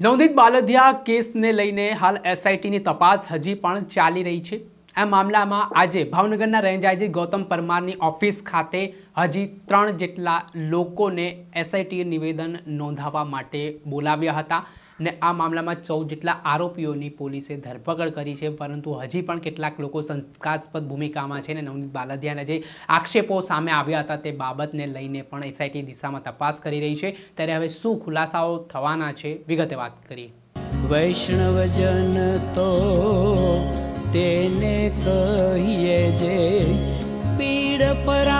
નવનીત બાલધિયા કેસને લઈને હાલ એસઆઈટીની તપાસ હજી પણ ચાલી રહી છે. આ મામલામાં આજે ભાવનગરના રેન્જ ગૌતમ પરમારની ઓફિસ ખાતે હજી ત્રણ જેટલા લોકોને એસઆઈટીએ નિવેદન નોંધાવવા માટે બોલાવ્યા હતા. ને આ મામલામાં ચૌદ જેટલા આરોપીઓની પોલીસે ધરપકડ કરી છે, પરંતુ હજી પણ કેટલાક લોકો શંકાસ્પદ ભૂમિકામાં છે ને નવનીત બાલદિયાના જે આક્ષેપો સામે આવ્યા હતા તે બાબતને લઈને પણ એસઆઈટી દિશામાં તપાસ કરી રહી છે. ત્યારે હવે શું ખુલાસાઓ થવાના છે, વિગતે વાત કરીએ. વૈષ્ણવજન તો તેને કહીએ જે પીડ પરાઈ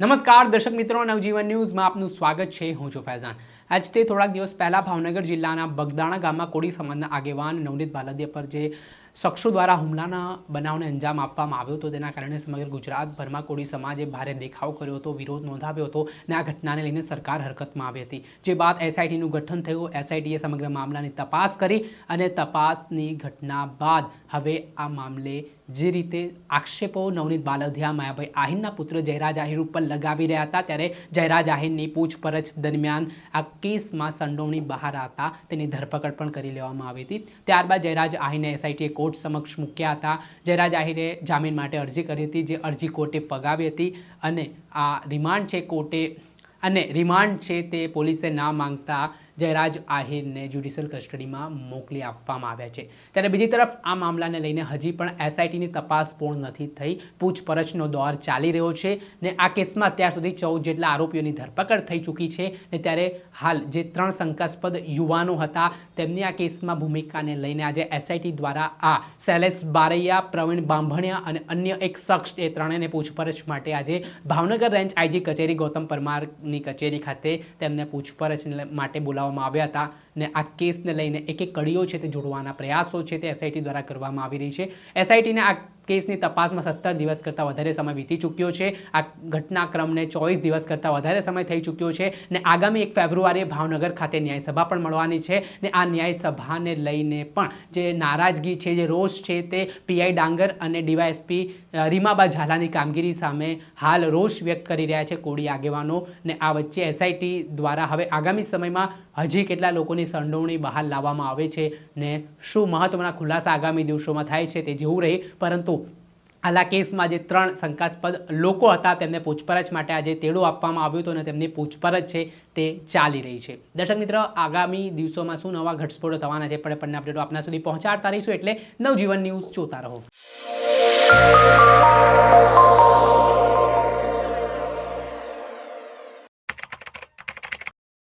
નમસ્કાર, દર્શક મિત્રો, નવજીવન ન્યૂઝમાં આપનું સ્વાગત છે. હું છું ફૈઝાન. આજથી થોડાક દિવસ પહેલાં ભાવનગર જિલ્લાના બગદાણા ગામમાં કોળી સમાજના આગેવાન નવનીત બાલદિયા પર જે શખ્સો દ્વારા હુમલાના બનાવને અંજામ આપવામાં આવ્યો હતો. તેના કારણે સમગ્ર ગુજરાતભરમાં કોળી સમાજે ભારે દેખાવ કર્યો હતો, વિરોધ નોંધાવ્યો હતો અને આ ઘટનાને લઈને સરકાર હરકતમાં આવી હતી. જે બાદ એસઆઈટીનું ગઠન થયું. એસઆઈટીએ સમગ્ર મામલાની તપાસ કરી અને તપાસની ઘટના બાદ હવે આ મામલે જે રીતે આક્ષેપો નવનીત બાલધિયા, માયાભાઈ આહિરના પુત્ર જયરાજ આહિર ઉપર લગાવી રહ્યા હતા, ત્યારે જયરાજ આહિરની પૂછપરછ દરમિયાન આ કેસમાં સંડોવણી બહાર આવતા તેની ધરપકડ પણ કરી લેવામાં આવી હતી. ત્યારબાદ જયરાજ આહિરને એસઆઈટીએ કોર્ટ સમક્ષ મૂક્યા હતા. જયરાજ આહિરે જામીન માટે અરજી કરી હતી, જે અરજી કોર્ટે ફગાવી હતી અને આ રિમાન્ડ છે કોર્ટે અને રિમાન્ડ છે તે પોલીસે ના માંગતા જયરાજ આહિરને જ્યુડિશિયલ કસ્ટડીમાં મોકલી આપવામાં આવ્યા છે. ત્યારે બીજી તરફ આ મામલાને લઈને હજી પણ એસઆઈટીની તપાસ પૂર્ણ નથી થઈ. પૂછપરછનો દોર ચાલી રહ્યો છે ને આ કેસમાં અત્યાર સુધી ચૌદ જેટલા આરોપીઓની ધરપકડ થઈ ચૂકી છે ને ત્યારે હાલ જે ત્રણ શંકાસ્પદ યુવાનો હતા તેમની આ કેસમાં ભૂમિકાને લઈને આજે એસઆઈટી દ્વારા આ શૈલેષ બારૈયા, પ્રવીણ બાંભણિયા અને અન્ય એક શખ્સ, એ ત્રણેયને પૂછપરછ માટે આજે ભાવનગર રેન્જ આઈજી કચેરી ગૌતમ પરમારની કચેરી ખાતે તેમને પૂછપરછ માટે બોલાવવામાં આવ્યા હતા ને આ કેસને લઈને એક એક કડીઓ છે તે જોડવાના પ્રયાસો છે તે એસઆઈટી દ્વારા કરવામાં આવી રહી છે. એસઆઈટીને આ કેસની તપાસમાં સત્તર દિવસ કરતાં વધારે સમય વીતી ચૂક્યો છે. આ ઘટનાક્રમને ચોવીસ દિવસ કરતાં વધારે સમય થઈ ચૂક્યો છે ને આગામી એક ફેબ્રુઆરીએ ભાવનગર ખાતે ન્યાય સભા પણ મળવાની છે ને આ ન્યાય સભાને લઈને પણ જે નારાજગી છે, જે રોષ છે તે પીઆઈ ડાંગર અને ડીવાયએસપી રીમાબા ઝાલાની કામગીરી સામે હાલ રોષ વ્યક્ત કરી રહ્યા છે કોળી આગેવાનો ને આ વચ્ચે એસઆઈટી દ્વારા હવે આગામી સમયમાં હજી કેટલા લોકોની સંડોવણી બહાર લાવવામાં આવે છે ને શું મહત્વના ખુલાસા આગામી દિવસોમાં થાય છે તે જેવું રહી, પરંતુ હાલ આ કેસમાં જે ત્રણ શંકાસ્પદ લોકો હતા, તેમને પૂછપરછ માટે આજે તેડું આપવામાં આવ્યું હતું અને તેમની પૂછપરછ છે તે ચાલી રહી છે. દર્શક મિત્ર, આગામી દિવસોમાં શું નવા ઘટસ્ફોટો થવાના છે? પણ પણ અપડેટો આપના સુધી પહોંચાડતા રહીશું એટલે નવજીવન ન્યૂઝ જોતા રહો.